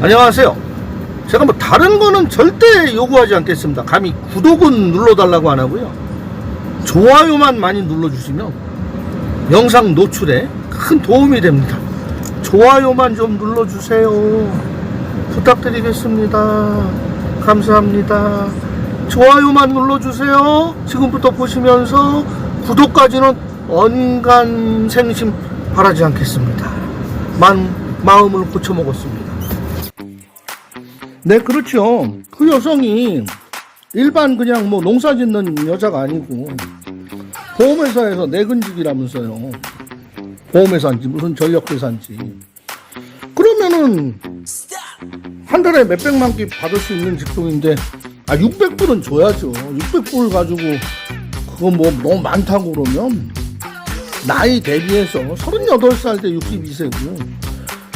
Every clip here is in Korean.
안녕하세요. 제가 뭐 다른 거는 절대 요구하지 않겠습니다. 감히 구독은 눌러달라고 안 하고요. 좋아요만 많이 눌러주시면 영상 노출에 큰 도움이 됩니다. 좋아요만 좀 눌러주세요. 부탁드리겠습니다. 감사합니다. 좋아요만 눌러주세요. 지금부터 보시면서 구독까지는 언간생심 바라지 않겠습니다. 만, 마음을 고쳐먹었습니다. 네, 그렇죠. 그 여성이 일반 그냥 뭐 농사 짓는 여자가 아니고 보험회사에서 내근직이라면서요. 보험회사인지 무슨 전력회사인지. 그러면은 한 달에 몇백만 끼 받을 수 있는 직종인데 아 600불은 줘야죠. 600불 가지고 그거 뭐 너무 많다고 그러면 나이 대비해서 38살 때 62세고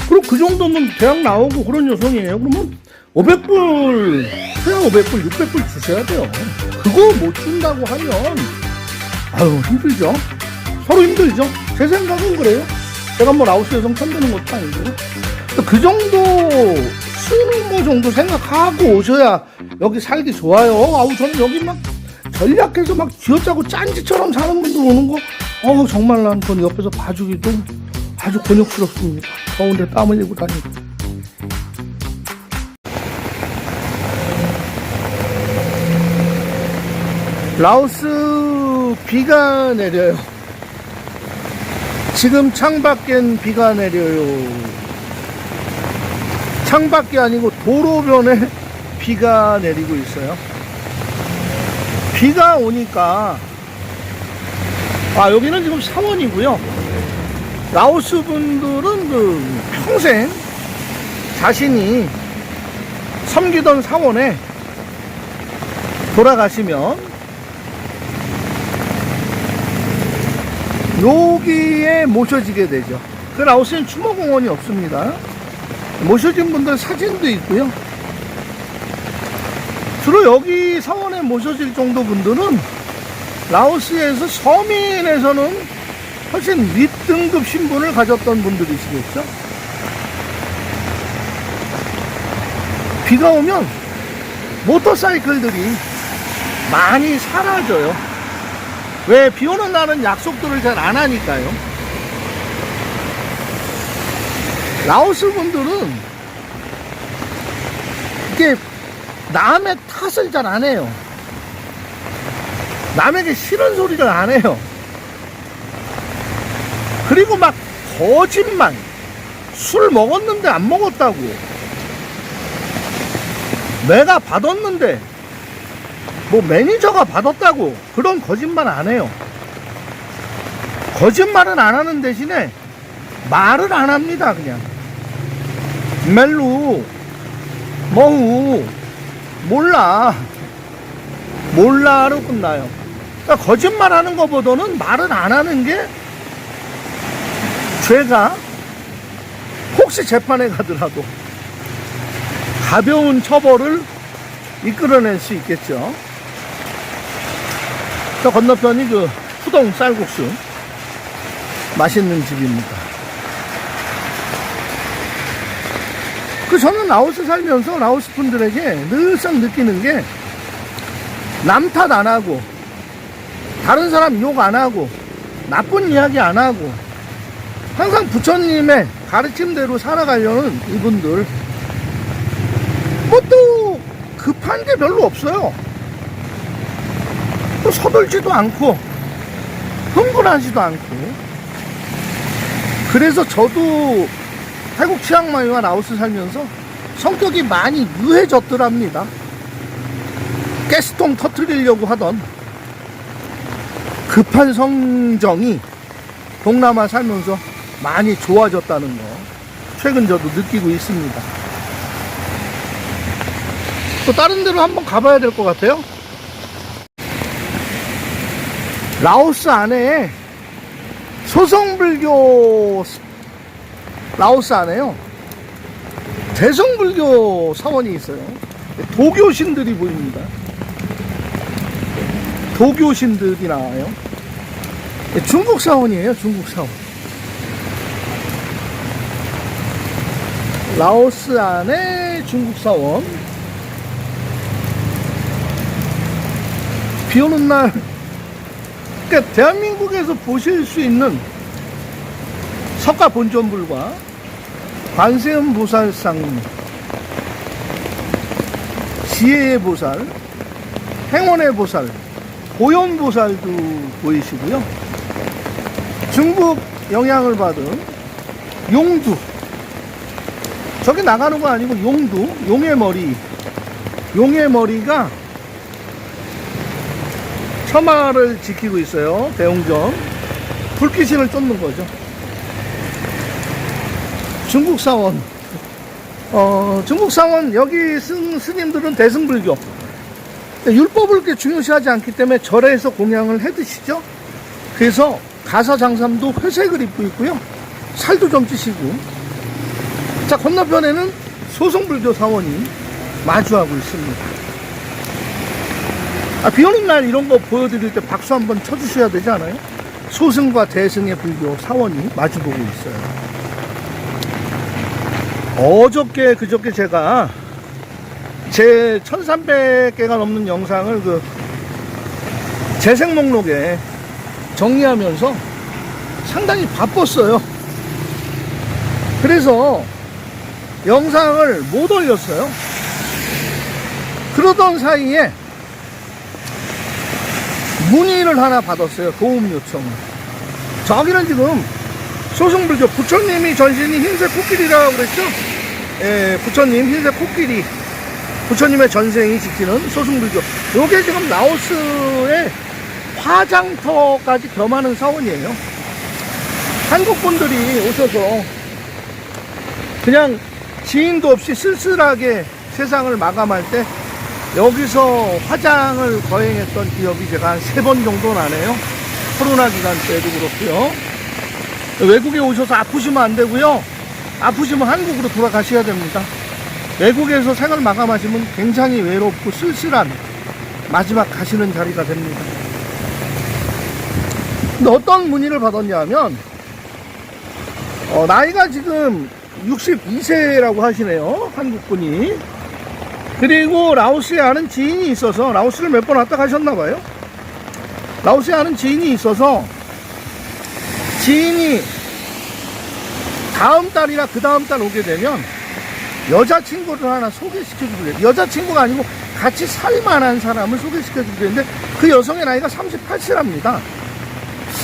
그럼 그 정도면 대학 나오고 그런 여성이에요. 그러면 500불, 최하 500불, 600불 주셔야 돼요. 그거 못 준다고 하면, 아유, 힘들죠? 서로 힘들죠? 제 생각은 그래요. 제가 뭐 라오스 여성 편드는 것도 아니고. 그 정도 수능 정도 생각하고 오셔야 여기 살기 좋아요. 아우, 저는 여기 막 전략해서 막 쥐어짜고 짠지처럼 사는 분들 오는 거, 어우, 정말 난 그건 옆에서 봐주기도 아주 곤욕스럽습니다. 더운데 땀 흘리고 다니고. 라오스 비가 내려요. 지금 창밖엔 비가 내려요. 창밖이 아니고 도로변에 비가 내리고 있어요. 비가 오니까 아 여기는 지금 사원이고요. 라오스 분들은 그 평생 자신이 섬기던 사원에 돌아가시면 여기에 모셔지게 되죠. 그 라오스엔 추모공원이 없습니다. 모셔진 분들 사진도 있고요. 주로 여기 사원에 모셔질 정도 분들은 라오스에서 서민에서는 훨씬 윗등급 신분을 가졌던 분들이시겠죠. 비가 오면 모터사이클들이 많이 사라져요. 왜 비 오는 날은 약속들을 잘 안 하니까요. 라오스 분들은 이게 남의 탓을 잘 안 해요. 남에게 싫은 소리를 안 해요. 그리고 막 거짓말. 술 먹었는데 안 먹었다고. 내가 받았는데 뭐 매니저가 받았다고 그런 거짓말 안 해요. 거짓말은 안 하는 대신에 말을 안 합니다, 그냥. 멜루, 뭐우, 몰라. 몰라로 끝나요. 그러니까 거짓말 하는 것보다는 말을 안 하는 게 죄가 혹시 재판에 가더라도 가벼운 처벌을 이끌어낼 수 있겠죠. 저 건너편이 그 후동 쌀국수 맛있는 집입니다. 그 저는 라오스 살면서 라오스 분들에게 늘상 느끼는 게 남 탓 안 하고 다른 사람 욕 안 하고 나쁜 이야기 안 하고 항상 부처님의 가르침대로 살아가려는 이분들 뭐 또 급한 게 별로 없어요. 또 서둘지도 않고 흥분하지도 않고 그래서 저도 태국 치앙마이와 라오스 살면서 성격이 많이 유해졌더랍니다. 가스통 터트리려고 하던 급한 성정이 동남아 살면서 많이 좋아졌다는 거 최근 저도 느끼고 있습니다. 또 다른 데로 한번 가봐야 될 것 같아요. 라오스 안에 소성불교 라오스 안에요. 대성불교 사원이 있어요. 도교신들이 보입니다. 도교신들이 나와요. 중국 사원이에요, 중국 사원. 라오스 안에 중국 사원. 비 오는 날, 그러니까 대한민국에서 보실 수 있는 석가 본전불과 관세음 보살상, 지혜의 보살, 행원의 보살, 고연 보살도 보이시고요. 중국 영향을 받은 용두. 저기 나가는 거 아니고 용두, 용의 머리. 용의 머리가 처마를 지키고 있어요. 대웅전. 불빛신을 쫓는 거죠. 중국 사원. 어, 중국 사원, 여기 쓴 스님들은 대승불교. 율법을 그렇게 중요시하지 않기 때문에 절에서 공양을 해 드시죠. 그래서 가사 장삼도 회색을 입고 있고요. 살도 좀 찌시고. 자, 건너편에는 소승불교 사원이 마주하고 있습니다. 아, 비 오는 날 이런 거 보여드릴 때 박수 한번 쳐주셔야 되지 않아요? 소승과 대승의 불교 사원이 마주보고 있어요. 어저께, 그저께 제가 제 1300개가 넘는 영상을 그 재생 목록에 정리하면서 상당히 바빴어요. 그래서 영상을 못 올렸어요. 그러던 사이에 문의를 하나 받았어요. 도움 요청을. 저기는 지금 소승불교 부처님이 전신이 흰색 코끼리라고 그랬죠? 예, 부처님 흰색 코끼리. 부처님의 전생이 지키는 소승불교. 요게 지금 라오스의 화장터까지 겸하는 사원이에요. 한국 분들이 오셔서 그냥 지인도 없이 쓸쓸하게 세상을 마감할 때 여기서 화장을 거행했던 기억이 제가 한 세 번 정도 나네요. 코로나 기간 때도 그렇고요. 외국에 오셔서 아프시면 안 되고요. 아프시면 한국으로 돌아가셔야 됩니다. 외국에서 생을 마감하시면 굉장히 외롭고 쓸쓸한 마지막 가시는 자리가 됩니다. 근데 어떤 문의를 받았냐면, 어, 나이가 지금 62세라고 하시네요. 한국분이. 그리고 라오스에 아는 지인이 있어서, 라오스를 몇 번 왔다 가셨나 봐요. 라오스에 아는 지인이 있어서, 지인이 다음 달이나 그 다음 달 오게 되면, 여자친구를 하나 소개시켜 주길래 여자친구가 아니고 같이 살만한 사람을 소개시켜 주길래 그 여성의 나이가 38세랍니다.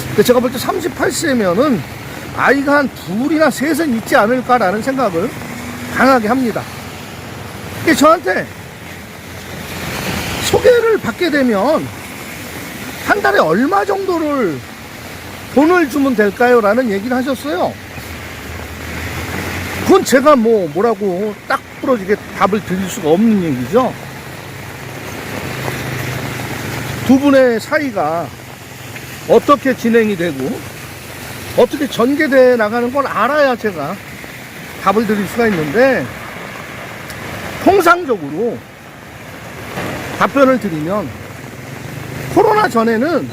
근데 제가 볼 때 38세면은 아이가 한 둘이나 셋은 있지 않을까라는 생각을 강하게 합니다. 이게 저한테 소개를 받게 되면 한 달에 얼마 정도를 돈을 주면 될까요? 라는 얘기를 하셨어요. 그건 제가 뭐 뭐라고 딱 부러지게 답을 드릴 수가 없는 얘기죠. 두 분의 사이가 어떻게 진행이 되고 어떻게 전개돼 나가는 걸 알아야 제가 답을 드릴 수가 있는데 통상적으로 답변을 드리면 코로나 전에는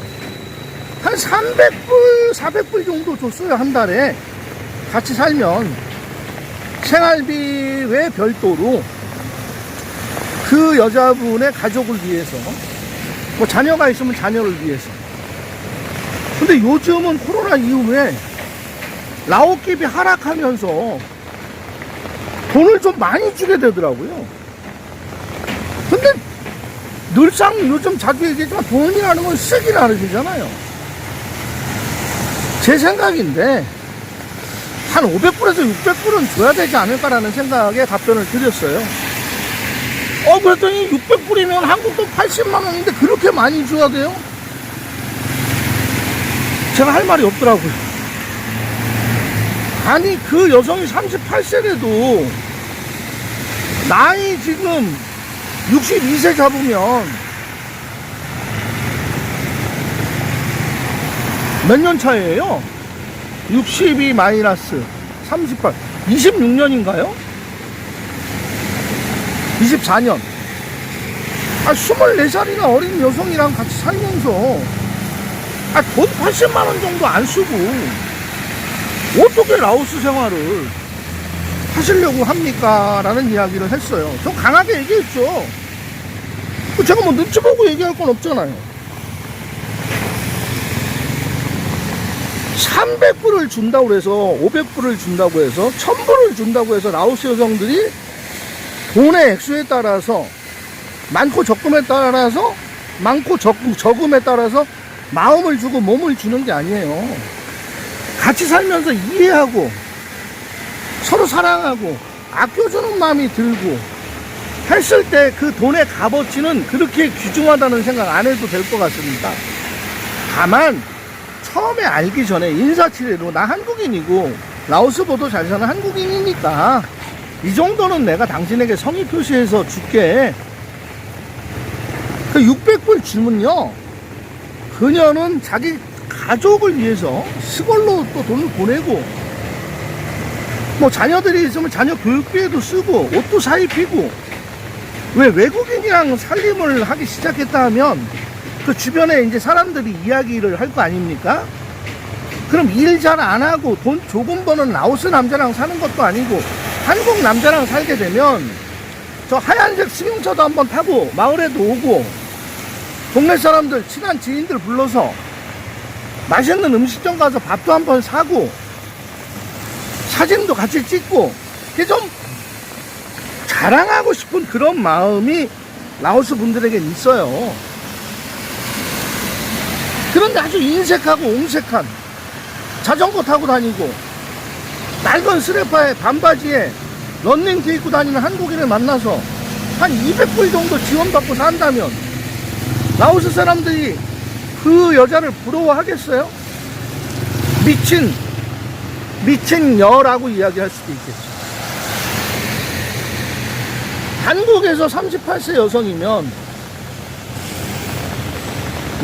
한 300불, 400불 정도 줬어요 한 달에. 같이 살면 생활비 외 별도로 그 여자분의 가족을 위해서 뭐 자녀가 있으면 자녀를 위해서. 근데 요즘은 코로나 이후에 라오깁이 하락하면서 돈을 좀 많이 주게 되더라고요 근데 늘상 요즘 자주 얘기했지만 돈이라는 건 쓰기라는 거잖아요 제 생각인데 한 500불에서 600불은 줘야 되지 않을까라는 생각에 답변을 드렸어요. 어, 그랬더니 600불이면 한국 돈 80만 원인데 그렇게 많이 줘야 돼요? 제가 할 말이 없더라고요. 아니, 그 여성이 38세래도 나이 지금 62세 잡으면 몇 년 차예요? 62 마이너스 38 26년인가요? 24년 아 24살이나 어린 여성이랑 같이 살면서 아돈 80만원 정도 안 쓰고 어떻게 라오스 생활을 하시려고 합니까? 라는 이야기를 했어요. 저 강하게 얘기했죠. 그 제가 뭐 눈치 보고 얘기할 건 없잖아요. 300불을 준다고 해서 500불을 준다고 해서 1000불을 준다고 해서 라오스 여성들이 돈의 액수에 따라서 많고 적금에 따라서 많고 적, 적음에 따라서 마음을 주고 몸을 주는 게 아니에요. 같이 살면서 이해하고 서로 사랑하고 아껴주는 마음이 들고 했을 때 그 돈의 값어치는 그렇게 귀중하다는 생각 안 해도 될 것 같습니다. 다만 처음에 알기 전에 인사치레로 나 한국인이고 라오스보도 잘 사는 한국인이니까 이 정도는 내가 당신에게 성의 표시해서 줄게. 그 600불 주면요. 그녀는 자기 가족을 위해서 시골로 또 돈을 보내고 뭐 자녀들이 있으면 자녀 교육비에도 쓰고 옷도 사 입히고 왜 외국인이랑 살림을 하기 시작했다 하면 그 주변에 이제 사람들이 이야기를 할 거 아닙니까? 그럼 일 잘 안 하고 돈 조금 버는 라오스 남자랑 사는 것도 아니고 한국 남자랑 살게 되면 저 하얀색 승용차도 한번 타고 마을에도 오고 동네 사람들 친한 지인들 불러서 맛있는 음식점 가서 밥도 한 번 사고 사진도 같이 찍고 이게 좀 자랑하고 싶은 그런 마음이 라오스 분들에겐 있어요. 그런데 아주 인색하고 옹색한 자전거 타고 다니고 낡은 스레파에 반바지에 런닝티 입고 다니는 한국인을 만나서 한 200불 정도 지원받고 산다면 라오스 사람들이 그 여자를 부러워하겠어요? 미친 미친 여라고 이야기할 수도 있겠죠. 한국에서 38세 여성이면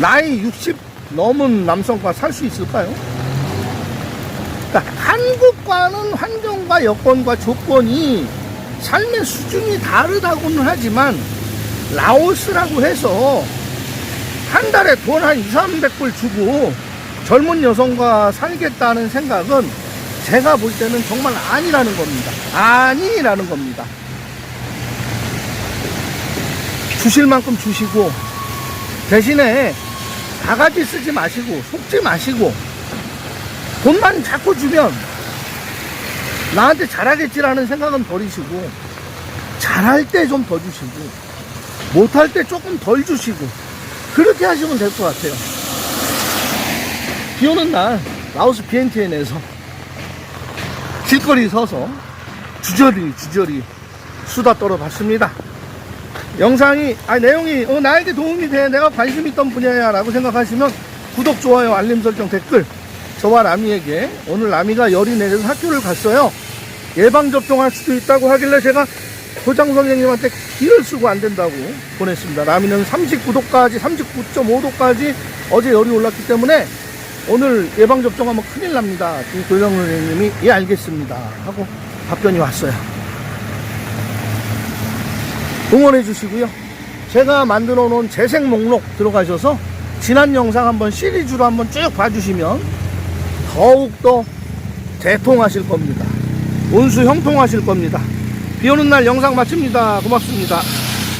나이 60 넘은 남성과 살 수 있을까요? 그러니까 한국과는 환경과 여건과 조건이 삶의 수준이 다르다고는 하지만 라오스라고 해서 한 달에 돈 한 2, 300불 주고 젊은 여성과 살겠다는 생각은 제가 볼 때는 정말 아니라는 겁니다. 아니라는 겁니다. 주실 만큼 주시고 대신에 바가지 쓰지 마시고 속지 마시고 돈만 자꾸 주면 나한테 잘하겠지라는 생각은 버리시고 잘할 때 좀 더 주시고 못할 때 조금 덜 주시고 그렇게 하시면 될 것 같아요. 비 오는 날 라오스 비엔티엔에서 길거리 서서 주저리 주저리 수다 떨어봤습니다. 영상이 아 내용이 어, 나에게 도움이 돼 내가 관심 있던 분야야 라고 생각하시면 구독 좋아요 알림 설정 댓글 저와 라미에게 오늘 라미가 열이 내려서 학교를 갔어요 예방접종할 수도 있다고 하길래 제가 교장 선생님한테 기를 쓰고 안 된다고 보냈습니다 라미는 39도까지 39.5도까지 어제 열이 올랐기 때문에 오늘 예방접종하면 큰일 납니다 이 교장 선생님이 예 알겠습니다 하고 답변이 왔어요 응원해 주시고요. 제가 만들어 놓은 재생 목록 들어가셔서 지난 영상 한번 시리즈로 한번 쭉 봐주시면 더욱더 대통하실 겁니다. 온수 형통하실 겁니다. 비 오는 날 영상 마칩니다. 고맙습니다.